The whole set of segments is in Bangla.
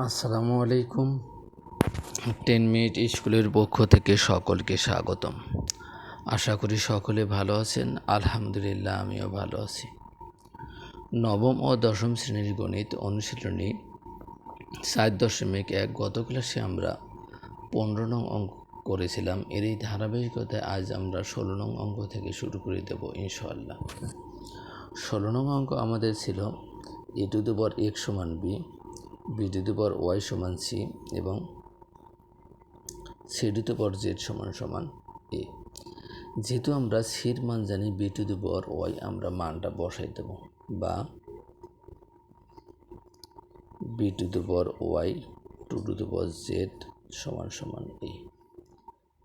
আসসালামু আলাইকুম। টেন মিনিট স্কুলের পক্ষ থেকে সকলকে স্বাগতম। আশা করি সকলে ভালো আছেন। আলহামদুলিল্লাহ, আমিও ভালো আছি। নবম ও দশম শ্রেণির গণিত অনুশীলনী সাত দশমিক এক গত ক্লাসে আমরা পনেরো নং অঙ্ক করেছিলাম। এর এই ধারাবাহিকতায় আজ আমরা ষোলো নং অঙ্ক থেকে শুরু করে দেব ইনশাআল্লাহ। ষোলো নং অঙ্ক আমাদের ছিল, এ টু পাওয়ার এক্স সমান B B to power Y সমান সি এবং C to the power Z সমান সমান এ। যেহেতু আমরা সির মান জানি বি টু পাওয়ার ওয়াই, আমরা মানটা বসাই দেব বা B to Y to to the power Z সমান সমান এ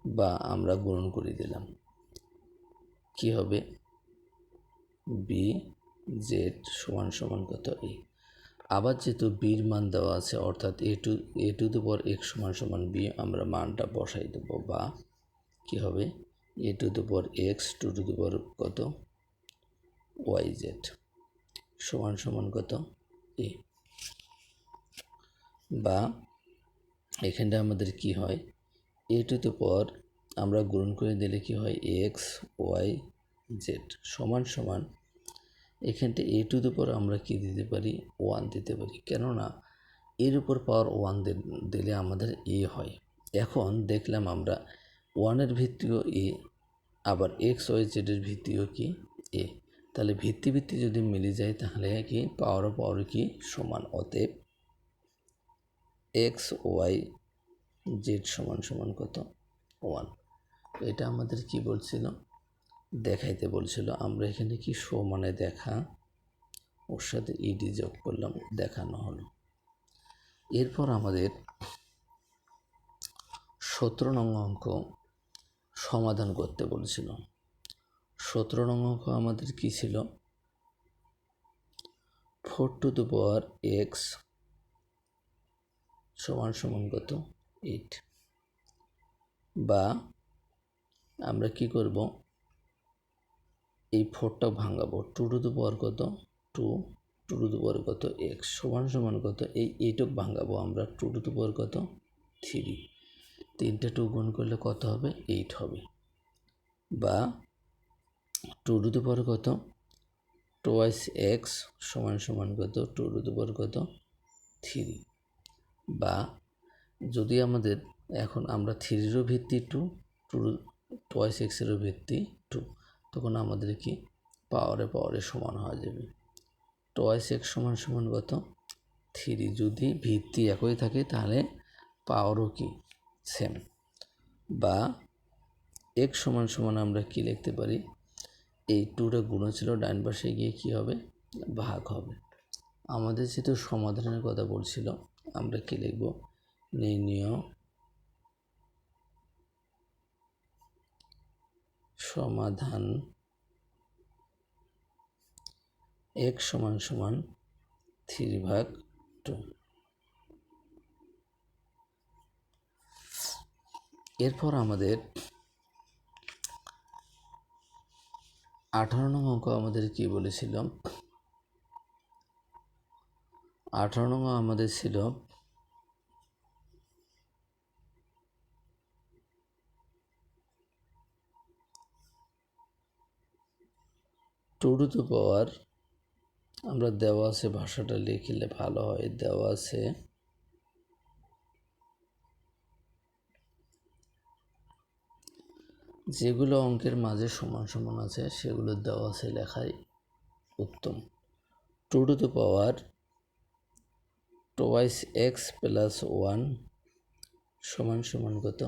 বা আমরা গুণন করে দিলাম। কি হবে? বি জেড সমান সমান কত এ? আবার যেহেতু বির মান দেওয়া আছে, অর্থাৎ A to A to the power X সমান সমান বি আমরা মানটা বসাই দেবো বা কি হবে? A to the power X to to the power কত? ওয়াই জেড সমান সমান কত? এ বা এখানটা আমাদের কি হয়? এ টু দ্য পাওয়ার আমরা গ্রহণ করে দিলে কি হয়? এক্স ওয়াই জেড সমান সমান এখানটা এ টু দ্য পাওয়ার আমরা কি দিতে পারি? ওয়ান দিতে পারি। কেননা, এর উপর পাওয়ার ওয়ান দিলে আমাদের এ হয়। এখন দেখলাম আমরা ওয়ানের ভিত্তিও এ আবার এক্স ওয়াই জেডের ভিত্তিও কি এ তাহলে ভিত্তি ভিত্তি যদি মিলে যায়, তাহলে কি পাওয়ার পাওয়ার কি সমান? অতএব এক্স ওয়াই জেড সমান সমান কত? ওয়ান এটা আমাদের কি বলছিল? দেখাইতে বলছিল, আমরা এখানে কি শো মানে দেখা? ওর সাথে ইডি যোগ করলাম, দেখানো হলো। এরপর আমাদের সতেরো নং অঙ্ক সমাধান করতে বলেছিল। সতেরো নং অঙ্ক আমাদের কি ছিল? Four to the power X সমান সমান কত? এইট। বা আমরা কি করব? এই ফোরটা ভাঙাবো। টু টু দ্য পাওয়ার কত? Two two to the power কত? এক্স সমান সমান কত? এই এইটক ভাঙাবো আমরা। টু টু দ্য পাওয়ার কত? থ্রি। তিনটে টু গুণ করলে কত হবে? এইট হবে। বা টু টু দ্য পাওয়ার কত? টোয়াইস এক্স সমান সমান কত? টু টু দ্য পাওয়ার কত? থ্রি। বা যদি আমাদের এখন আমরা থ্রিরও ভিত্তি টু টু টোয়াইস এক্সেরও ভিত্তি টু তখন আমাদের কি? পাওয়ারে পাওয়ারে সমান হয়ে যাবে। টোয়াইস এক্স সমান সমান কত? থ্রি যদি ভিত্তি একই থাকে তাহলে পাওয়ারও কি? সেম বা এক সমান সমান আমরা কি লিখতে পারি? এই টুটা গুণ ছিল ডান পাশে গিয়ে কি হবে? ভাগ হবে। আমাদের যেহেতু সমাধানের কথা বলছিল, আমরা কি লিখব? নির্ণয় সমাধান এক সমান সমান থ্রি ভাগ টু এরপর আমাদের আঠারো নং অঙ্ক আমাদের কি বলেছিল? আঠারো নং আমাদের ছিল টু টু দ্য পাওয়ার আমরা দেওয়া আছে ভাষাটা লিখলে ভালো হয় দেওয়া আছে যেগুলো অঙ্কের মাঝে সমান সমান আছে, সেগুলো দেওয়া আছে লেখাই উত্তম। Two to the power twice X plus one সমান সমান কত?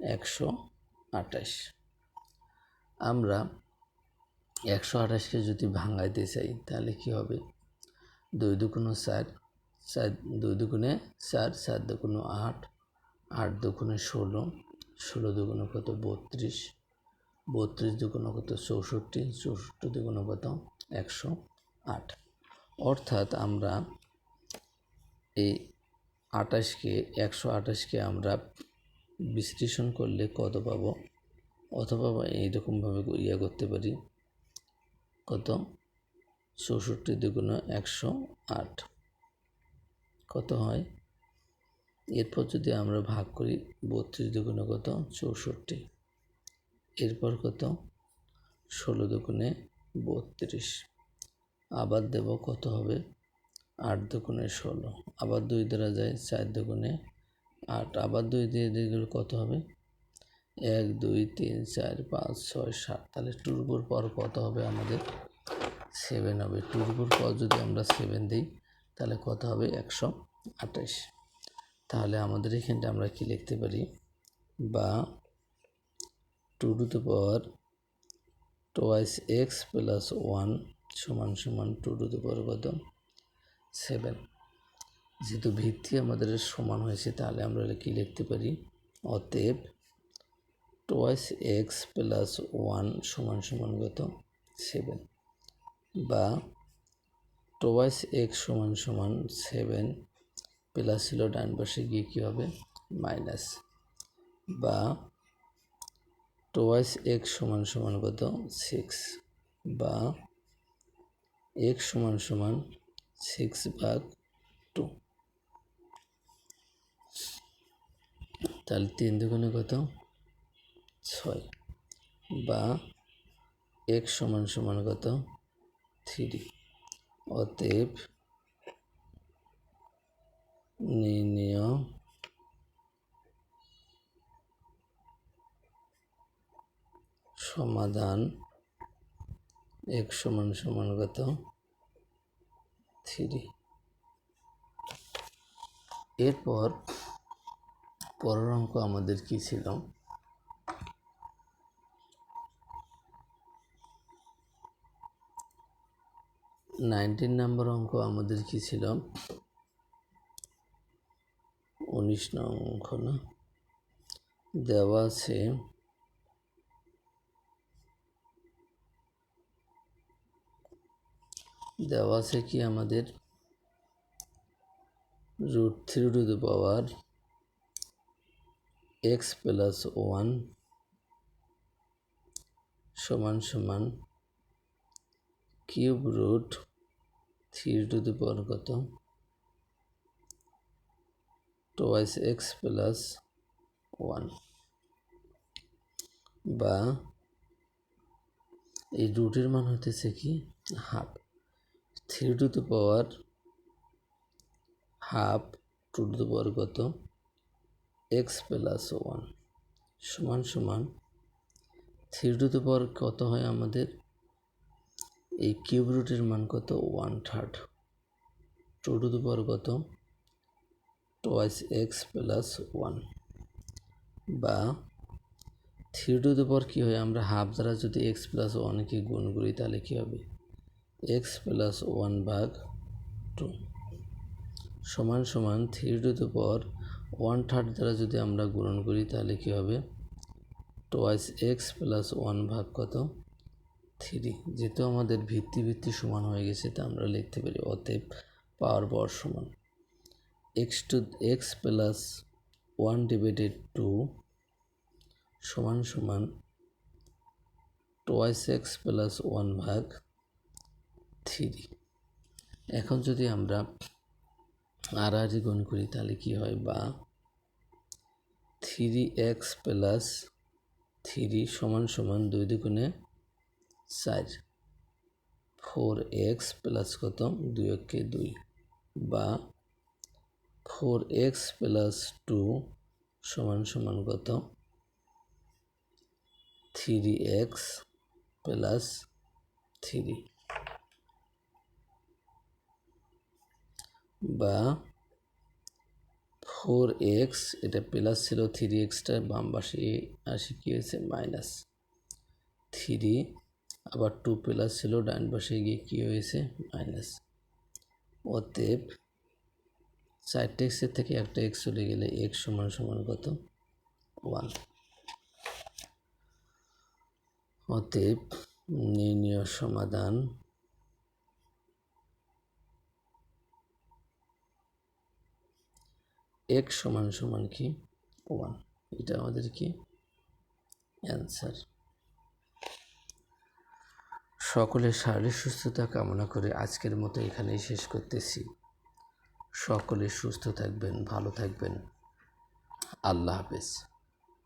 একশো আঠাশ। আমরা একশো আঠাশকে যদি ভাঙাইতে চাই, তাহলে কি হবে? দুই দুগুণ চার চার দুই দুগুণে চার চার দুগুণ আট আট দুগুণে ষোলো ষোলো দুগুণ কত? বত্রিশ বত্রিশ দুগুণ কত? চৌষট্টি চৌষট্টি দুগুণ কত? একশো আট। অর্থাৎ আমরা এই আটাশকে একশো আঠাশকে আমরা বিশ্লেষণ করলে কত পাবো? অথবা এইরকমভাবে ইয়ে করতে পারি। কত? চৌষট্টি দুগুণ একশো আট। কত হয়? এরপর যদি আমরা ভাগ করি, বত্রিশ দুগুণে কত? চৌষট্টি। এরপর কত? ষোলো দুগুণে বত্রিশ। আবার দেব কত হবে? আট দুগুণে ষোলো। আবার দুই দ্বারা যায় চার দুগুণে আট। আবার দুই দিয়ে গেলে কত হবে? এক, দুই, তিন, চার, পাঁচ, ছয়, সাত। তাহলে টুরবুর পর কত হবে আমাদের? সেভেন হবে। টুরবুর পর যদি আমরা সেভেন দিই, তাহলে কত হবে? একশো আঠাশ। তাহলে আমাদের এখানটা আমরা কি লিখতে পারি? বা two to the power twice X plus one সমান সমান টু টু দ্য পাওয়ার কত? সেভেন যেহেতু ভিত্তি আমাদের সমান হয়েছে, তাহলে আমরা কি লিখতে পারি? অতএব টোয়াইস এক্স প্লাস ওয়ান সমান সমান কত? সেভেন বা টোয়াইস এক্স সমান সমান সেভেন প্লাস ছিল ডান পাশে গিয়ে কী হবে? মাইনাস বা টোয়াইস এক্স সমান সমান কত? সিক্স বা এক্স সমান সমান সিক্স ভাগ টু তাহলে তিন দুগুণে কত? ছয় বা এক্স সমান সমান কত? থ্রি অতএব নির্ণয় সমাধান এক সমান সমান কত? থ্রি এরপর পরের অঙ্ক আমাদের কি ছিল? নাইনটিন নম্বর অঙ্ক আমাদের কি ছিল? উনিশ নং অঙ্ক না? দেওয়া আছে দেওয়া আছে কি আমাদের? Root three to the power X plus one সমান সমান cube root three to the power কত? Twice X plus one. বা এই রুটের মান হতেছে কি? Half. Three to the power half two to the power কত? X plus one. সমান সমান থ্রি টু দ্য পাওয়ার কত হয় আমাদের? এই কিউব রুটের মান কত? One third two to the power কত? টোয়াইস এক্স প্লাস ওয়ান বা থ্রি টু দ্য পাওয়ার কী হয়? আমরা হাফ দ্বারা যদি এক্স প্লাস ওয়ানকে গুণ করি, তাহলে কী হবে? এক্স প্লাস ওয়ান ভাগ টু সমান সমান three to the power one third দ্বারা যদি আমরা গুণন করি, তাহলে কী হবে? টোয়াইস এক্স প্লাস ওয়ান ভাগ কত? থ্রি, যেহেতু আমাদের ভিত্তি ভিত্তি সমান হয়ে গেছে, তা আমরা লিখতে পারি অতএব পাওয়ার পাওয়ার সমান। X to X plus one divided two সমান সমান টোয়াইস এক্স প্লাস ওয়ান ভাগ থ্রি। এখন যদি আমরা আর গুণ করি, তাহলে কি হয় বা? থ্রি এক্স প্লাস থ্রি সমান সমান দুই দুগুণে চার ফোর এক্স প্লাস কত? দুই একে দুই। বা ফোর এক্স প্লাস টু সমান সমান কত? Three X plus three. বা ফোর এক্স, এটা প্লাস ছিল থ্রি এক্সটা, বাম পাশে আসে কী হয়েছে? মাইনাস থ্রি আবার টু প্লাস ছিল, ডান পাশে গিয়ে কী হয়েছে? মাইনাস অতএব চারটে এক্সের থেকে একটা এক্স চলে গেলে এক্স সমান সমান কত? ওয়ান অতএব নির্ণয় সমাধান। এক সমান সমান কি? ওয়ান এটা আমাদের কি? অ্যান্সার সকলের শারীরিক সুস্থতা কামনা করে আজকের মতো এখানেই শেষ করতেছি। সকলে সুস্থ থাকবেন, ভালো থাকবেন। আল্লাহ হাফেজ।